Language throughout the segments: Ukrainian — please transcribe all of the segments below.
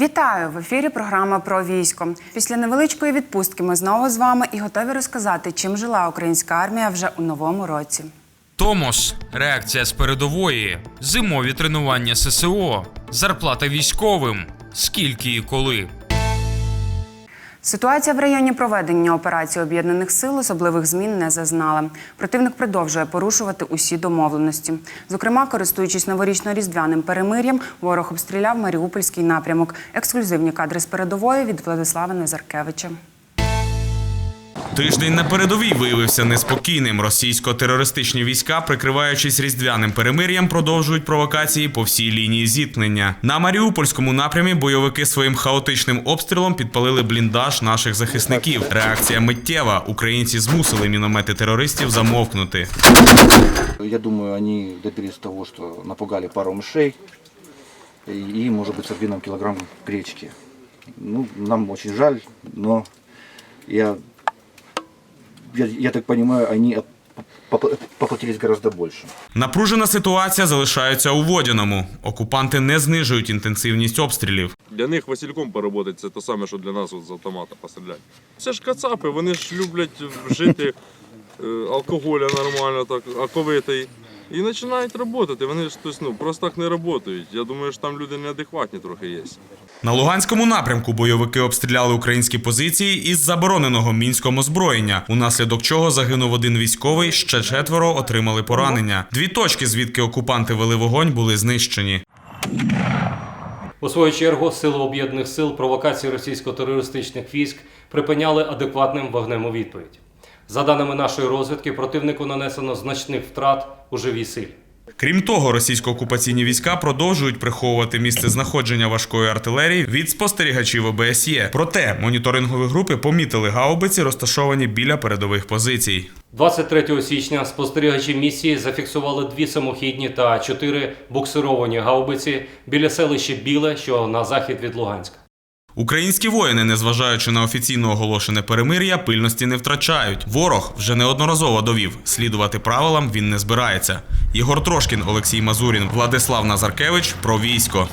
Вітаю в ефірі. Програма про військо. Після невеличкої відпустки ми знову з вами і готові розказати, чим жила українська армія вже у новому році. Томос, реакція з передової, зимові тренування ССО, зарплата військовим. Скільки і коли. Ситуація в районі проведення операції об'єднаних сил особливих змін не зазнала. Противник продовжує порушувати усі домовленості. Зокрема, користуючись новорічно-різдвяним перемир'ям, ворог обстріляв Маріупольський напрямок. Ексклюзивні кадри з передової від Владислава Назаркевича. Тиждень на передовій виявився неспокійним. Російсько-терористичні війська, прикриваючись різдвяним перемир'ям, продовжують провокації по всій лінії зіткнення. На Маріупольському напрямі бойовики своїм хаотичним обстрілом підпалили бліндаж наших захисників. Реакція миттєва. Українці змусили міномети терористів замовкнути. Я думаю, они добились того, что напугали пару мышей и, и, может быть, с обвином гречки. Ну, нам очень жаль, но я, я, я так понимаю, вони поплатились гораздо більше. Напружена ситуація залишається у Водяному. Окупанти не знижують інтенсивність обстрілів. Для них Васильком поработати це те саме, що для нас от з автомата постріляти. Це ж кацапи, вони ж люблять вжити е, алкоголя нормально, так, аковитий. І починають працювати. Вони ж тобто, ну, просто так не працюють. Я думаю, що там люди неадекватні трохи є. На Луганському напрямку бойовики обстріляли українські позиції із забороненого мінськом озброєння, унаслідок чого загинув один військовий, ще четверо отримали поранення. Дві точки, звідки окупанти вели вогонь, були знищені. У свою чергу сили об'єднаних сил провокації російсько-терористичних військ припиняли адекватним вогнем у відповідь. За даними нашої розвідки, противнику нанесено значних втрат у живій силі. Крім того, російсько-окупаційні війська продовжують приховувати місце знаходження важкої артилерії від спостерігачів ОБСЄ. Проте моніторингові групи помітили гаубиці, розташовані біля передових позицій. 23 січня спостерігачі місії зафіксували дві самохідні та чотири буксировані гаубиці біля селища Біле, що на захід від Луганська. Українські воїни, незважаючи на офіційно оголошене перемир'я, пильності не втрачають. Ворог вже неодноразово довів. Слідувати правилам він не збирається. Єгор Трошкін, Олексій Мазурін, Владислав Назаркевич про військо.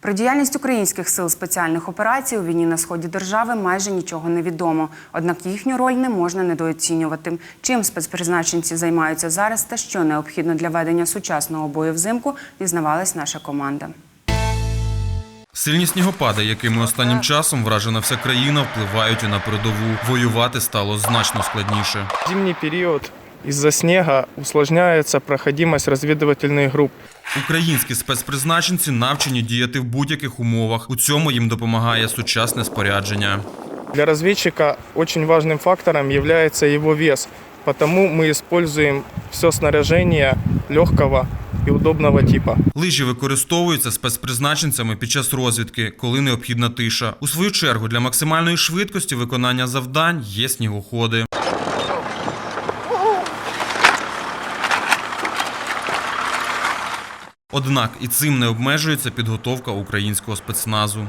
Про діяльність українських сил спеціальних операцій у війні на сході держави майже нічого не відомо. Однак їхню роль не можна недооцінювати. Чим спецпризначенці займаються зараз та що необхідно для ведення сучасного бою взимку, дізнавалась наша команда. Сильні снігопади, якими останнім часом вражена вся країна, впливають і на передову. Воювати стало значно складніше. зимний период из-за снега усложняется проходимость разведывательных групп. Українські спецпризначенці навчені діяти в будь-яких умовах. У цьому їм допомагає сучасне спорядження. Для разведчика очень важным фактором является его вес, потому мы используем все снаряжение легкого и удобного типа. Лижі використовуються спецпризначенцями під час розвідки, коли необхідна тиша. У свою чергу для максимальної швидкості виконання завдань є снігоходи. Однак і цим не обмежується підготовка українського спецназу.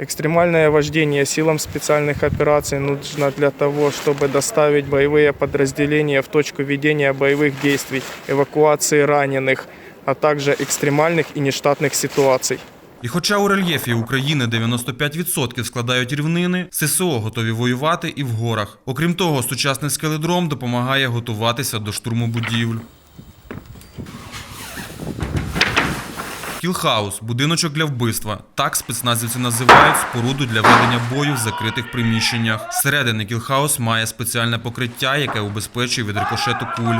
Экстремальное вождение силам специальных операций нужно для того, чтобы доставить боевые подразделения в точку ведения боевых действий, эвакуации раненых, а также экстремальных и нештатных ситуаций. І хоча у рельєфі України 95% складають рівнини, ССО готові воювати і в горах. Окрім того, сучасний скеледром допомагає готуватися до штурму будівель. Кілхаус будиночок для вбивства. Так спецназівці називають споруду для ведення бою в закритих приміщеннях. Зсередини кілхаус має спеціальне покриття, яке убезпечує від рикошету куль.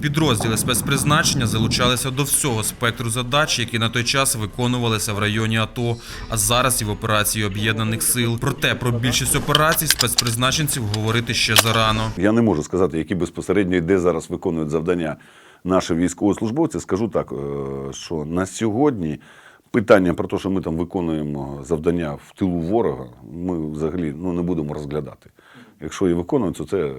Підрозділи спецпризначення залучалися до всього спектру задач, які на той час виконувалися в районі АТО, а зараз і в операції об'єднаних сил. Проте про більшість операцій спецпризначенців говорити ще зарано. Я не можу сказати, які безпосередньо де зараз виконують завдання наші військовослужбовці. Скажу так, е, що на сьогодні питання про те, що ми там виконуємо завдання в тилу ворога, ми взагалі ну, не будемо розглядати. Якщо і виконують, то це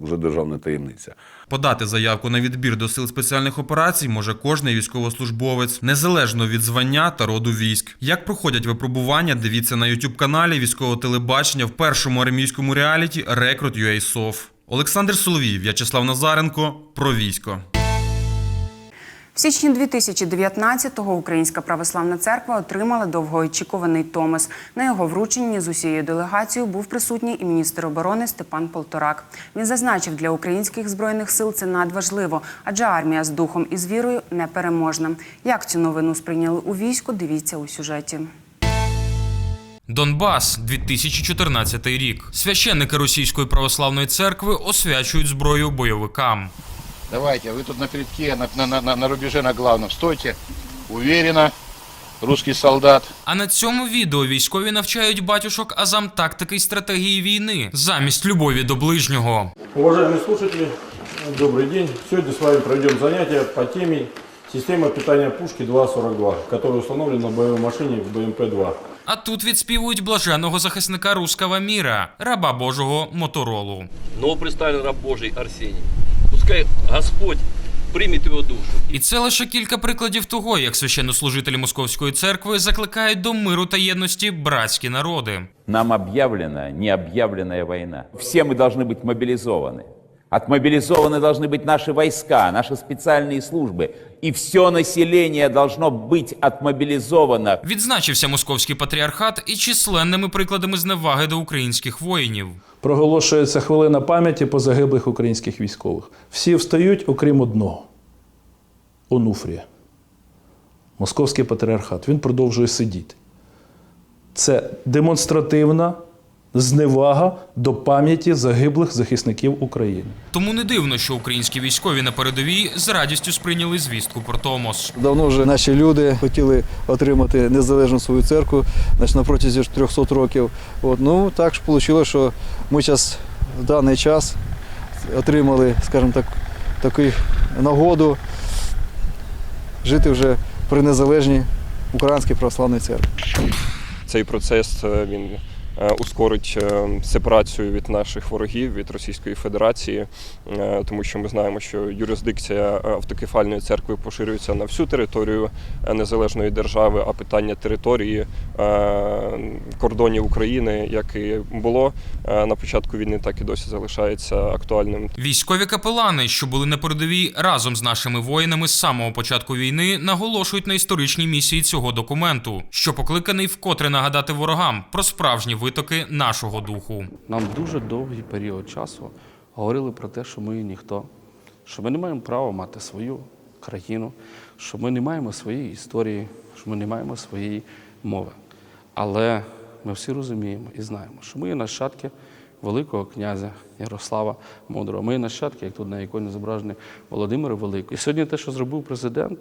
вже державна таємниця. Подати заявку на відбір до сил спеціальних операцій може кожний військовослужбовець, незалежно від звання та роду військ. Як проходять випробування, дивіться на youtube каналі військового телебачення в першому армійському реаліті Рекрут UA Олександр Соловій, В'ячеслав Назаренко про військо. В січні 2019-го Українська православна церква отримала довгоочікуваний Томос. На його врученні з усією делегацією був присутній і міністр оборони Степан Полторак. Він зазначив, для українських збройних сил це надважливо, адже армія з духом і з вірою непереможна. Як цю новину сприйняли у війську? Дивіться у сюжеті. Донбас, 2014 рік. Священники Російської православної церкви освячують зброю бойовикам. Давайте, вы тут на передке, на, на, на, на рубеже на главном. Стойте, уверенно, русский солдат. А на цьому відео військові навчають батюшок азам тактики й стратегії війни замість любові до ближнього. Уважаемые слушатели, добрый день. Сегодня с вами пройдем занятие по теме система питания пушки 2.42, которая установлена на боевой машине в БМП-2. А тут відспівують блаженного захисника руского міра, раба Божого моторолу. Новоприставленный раб Божий Арсений. Пускай Господь примет его душу. І це лише кілька прикладів того, як священнослужителі Московської церкви закликають до миру та єдності братські народи. Нам объявлена необъявленная война. Все мы должны быть мобилизованы. Отмобилизованы должны быть наши войска, наши специальные службы. И все население должно быть отмобилизовано. Відзначився московський патріархат і численними прикладами зневаги до українських воїнів. Проголошується хвилина пам'яті по загиблих українських військових. Всі встають, окрім одного Онуфрія. Московський патріархат. Він продовжує сидіти. Це демонстративна зневага до пам'яті загиблих захисників України. Тому не дивно, що українські військові на передовій з радістю сприйняли звістку про Томос. Давно вже наші люди хотіли отримати незалежну свою церкву значить, на протязі 300 років. От, ну так ж вийшло, що ми зараз в даний час отримали, скажімо так, таку нагоду жити вже при незалежній Українській православній церкві. Цей процес е, він ускорить е, сепарацію від наших ворогів від Російської Федерації, е, тому що ми знаємо, що юрисдикція е, автокефальної церкви поширюється на всю територію е, незалежної держави, а питання території е, кордонів України, як і було е, на початку війни, так і досі залишається актуальним. Військові капелани, що були на передовій разом з нашими воїнами з самого початку війни, наголошують на історичній місії цього документу, що покликаний вкотре нагадати ворогам про справжні витоки нашого духу. Нам дуже довгий період часу говорили про те, що ми ніхто, що ми не маємо права мати свою країну, що ми не маємо своєї історії, що ми не маємо своєї мови. Але ми всі розуміємо і знаємо, що ми є нащадки Великого князя Ярослава Мудрого. Ми є нащадки, як тут на іконі зображений Володимир Великий. І сьогодні те, що зробив президент,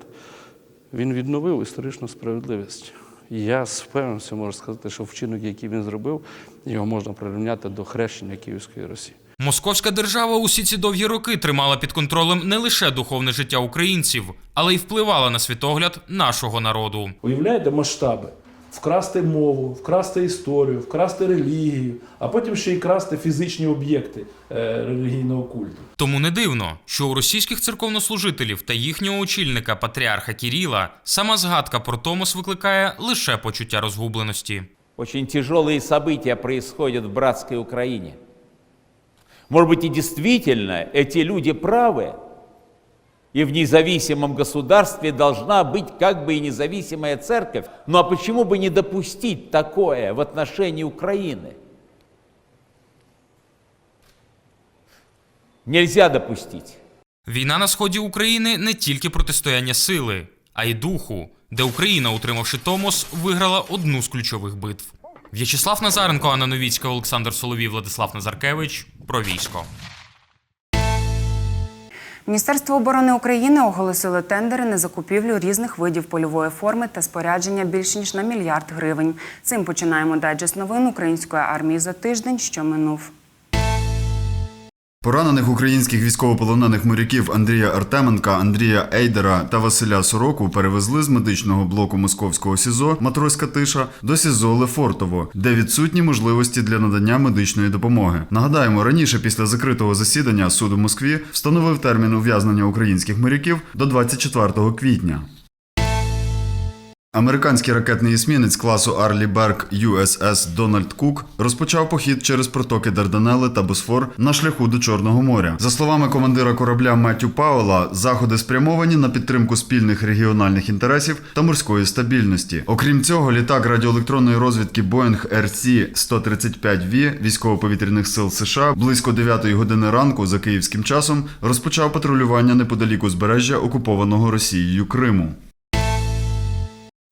він відновив історичну справедливість. Я з впевненістю можу сказати, що вчинок, який він зробив, його можна прирівняти до хрещення Київської Росії. Московська держава усі ці довгі роки тримала під контролем не лише духовне життя українців, але й впливала на світогляд нашого народу. Уявляєте масштаби? Вкрасти мову, вкрасти історію, вкрасти релігію, а потім ще й красти фізичні об'єкти е, релігійного культу. Тому не дивно, що у російських церковнослужителів та їхнього очільника патріарха Кіріла сама згадка про Томос викликає лише почуття розгубленості. Очень тяжелые события происходят в братской Украине. Может быть, и действительно эти люди правы, и в независимом государстве должна быть как бы и независимая церковь. Ну а почему бы не допустить такое в отношении Украины? Нельзя допустить. Війна на сході України не тільки протистояння сили, а й духу, де Україна, утримавши Томос, виграла одну з ключових битв. В'ячеслав Назаренко, Анна Новіцька, Олександр Соловій, Владислав Назаркевич. Про військо. Міністерство оборони України оголосило тендери на закупівлю різних видів польової форми та спорядження більш ніж на мільярд гривень. Цим починаємо дайджест новин української армії за тиждень, що минув. Поранених українських військовополонених моряків Андрія Артеменка, Андрія Ейдера та Василя Сороку перевезли з медичного блоку московського СІЗО Матроська тиша до СІЗО Лефортово, де відсутні можливості для надання медичної допомоги. Нагадаємо, раніше після закритого засідання суд у Москві встановив термін ув'язнення українських моряків до 24 квітня. Американський ракетний есмінець класу Арлі Берг USS Дональд Кук розпочав похід через протоки Дарданели та Босфор на шляху до Чорного моря. За словами командира корабля Меттю Пауела, заходи спрямовані на підтримку спільних регіональних інтересів та морської стабільності. Окрім цього, літак радіоелектронної розвідки Boeing RC-135V військово-повітряних сил США близько 9 години ранку за київським часом розпочав патрулювання неподалік узбережжя окупованого Росією Криму.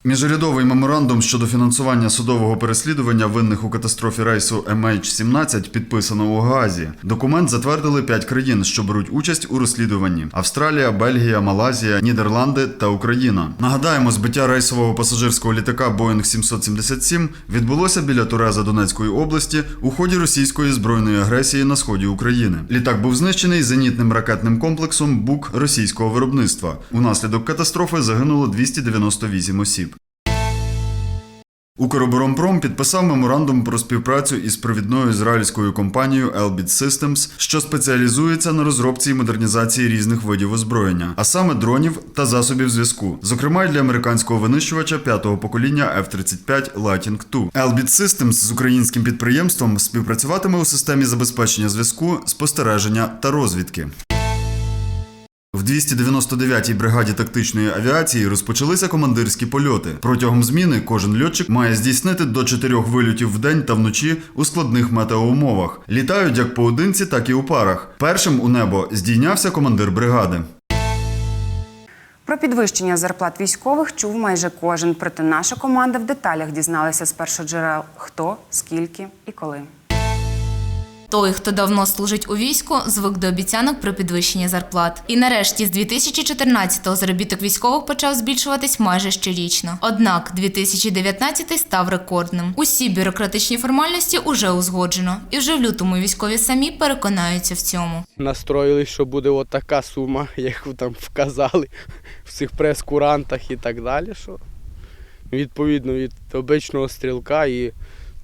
Міжурядовий меморандум щодо фінансування судового переслідування винних у катастрофі рейсу MH17 підписано у Гаазі. Документ затвердили п'ять країн, що беруть участь у розслідуванні: Австралія, Бельгія, Малайзія, Нідерланди та Україна. Нагадаємо, збиття рейсового пасажирського літака Boeing 777 відбулося біля Туреза Донецької області у ході російської збройної агресії на сході України. Літак був знищений зенітним ракетним комплексом БУК російського виробництва. Унаслідок катастрофи загинуло 298 осіб. Укроборонпром підписав меморандум про співпрацю із провідною ізраїльською компанією Elbit Systems, що спеціалізується на розробці і модернізації різних видів озброєння, а саме дронів та засобів зв'язку, зокрема й для американського винищувача п'ятого покоління F-35 Lightning II. Elbit Systems з українським підприємством співпрацюватиме у системі забезпечення зв'язку, спостереження та розвідки. В 299-й бригаді тактичної авіації розпочалися командирські польоти. Протягом зміни кожен льотчик має здійснити до чотирьох вильотів в день та вночі у складних метеоумовах. Літають як поодинці, так і у парах. Першим у небо здійнявся командир бригади. Про підвищення зарплат військових чув майже кожен. Проте наша команда в деталях дізналася з першоджерел хто, скільки і коли. Той, хто давно служить у війську, звик до обіцянок про підвищення зарплат. І нарешті з 2014-го заробіток військових почав збільшуватись майже щорічно. Однак 2019-й став рекордним. Усі бюрократичні формальності уже узгоджено, і вже в лютому військові самі переконаються в цьому. Настроїли, що буде от така сума, як там вказали в цих прес-курантах і так далі. Що відповідно від обичного стрілка і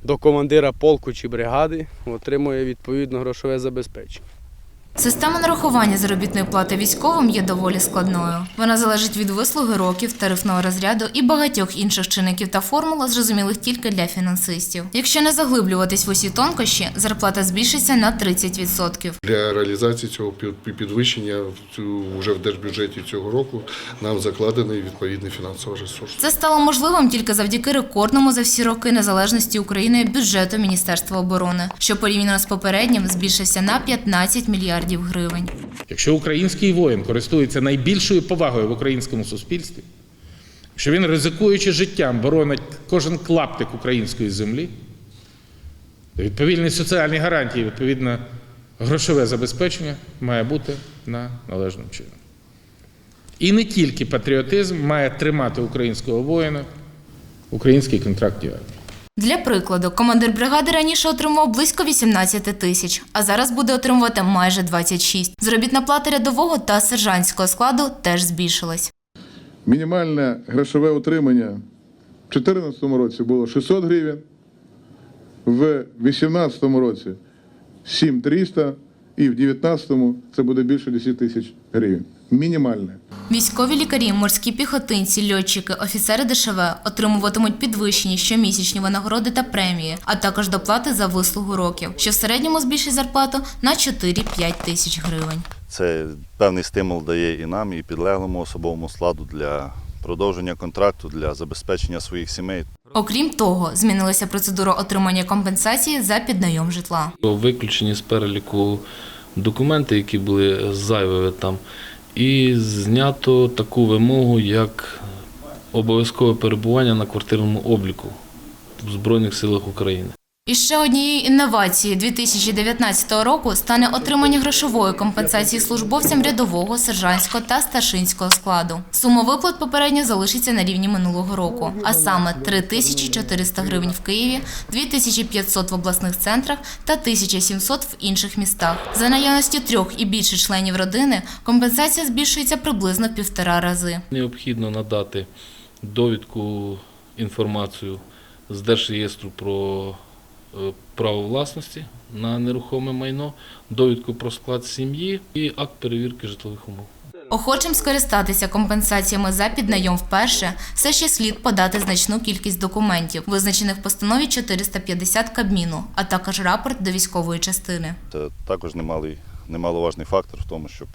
до командира полку чи бригади отримує відповідно грошове забезпечення. Система нарахування заробітної плати військовим є доволі складною. Вона залежить від вислуги років, тарифного розряду і багатьох інших чинників та формул, зрозумілих тільки для фінансистів. Якщо не заглиблюватись в усі тонкощі, зарплата збільшиться на 30%. Для реалізації цього під- підвищення вже в держбюджеті цього року нам закладений відповідний фінансовий ресурс. Це стало можливим тільки завдяки рекордному за всі роки незалежності України бюджету Міністерства оборони, що порівняно з попереднім збільшився на 15 мільярдів гривень. Якщо український воїн користується найбільшою повагою в українському суспільстві, що він, ризикуючи життям, боронить кожен клаптик української землі, то відповідні соціальні гарантії, відповідно, грошове забезпечення має бути на належному чином. І не тільки патріотизм має тримати українського воїна в українській контрактній армії. Для прикладу, командир бригади раніше отримував близько 18 тисяч, а зараз буде отримувати майже 26. Заробітна плата рядового та сержантського складу теж збільшилась. Мінімальне грошове утримання в 2014 році було 600 гривень, в 2018 році 7300 і в 2019 це буде більше 10 тисяч гривень. Мінімальне. Військові лікарі, морські піхотинці, льотчики, офіцери ДШВ отримуватимуть підвищені щомісячні винагороди та премії, а також доплати за вислугу років, що в середньому збільшить зарплату на 4-5 тисяч гривень. Це певний стимул дає і нам, і підлеглому особовому складу для продовження контракту, для забезпечення своїх сімей. Окрім того, змінилася процедура отримання компенсації за піднайом житла. Виключені з переліку документи, які були зайвими там, і знято таку вимогу, як обов'язкове перебування на квартирному обліку в Збройних силах України. І ще однією інновацією 2019 року стане отримання грошової компенсації службовцям рядового, сержантського та старшинського складу. Сума виплат попередньо залишиться на рівні минулого року, а саме 3400 гривень в Києві, 2500 в обласних центрах та 1700 в інших містах. За наявності трьох і більше членів родини компенсація збільшується приблизно півтора рази. Необхідно надати довідку, інформацію з Держреєстру про право власності на нерухоме майно, довідку про склад сім'ї і акт перевірки житлових умов. Охочим скористатися компенсаціями за піднайом вперше все ще слід подати значну кількість документів, визначених в постанові 450 Кабміну, а також рапорт до військової частини. Це також немалий, немаловажний фактор в тому, щоб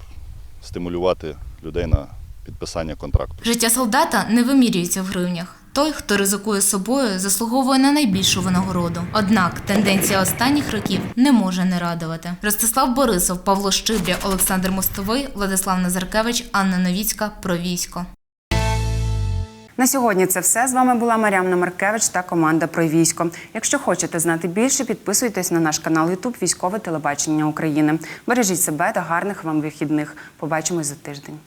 стимулювати людей на підписання контракту. Життя солдата не вимірюється в гривнях. Той, хто ризикує собою, заслуговує на найбільшу винагороду. Однак тенденція останніх років не може не радувати. Ростислав Борисов, Павло Щибря, Олександр Мостовий, Владислав Назаркевич, Анна Новіцька про військо. На сьогодні це все. З вами була Мар'яна Маркевич та команда про військо. Якщо хочете знати більше, підписуйтесь на наш канал YouTube Військове телебачення України. Бережіть себе та гарних вам вихідних. Побачимось за тиждень.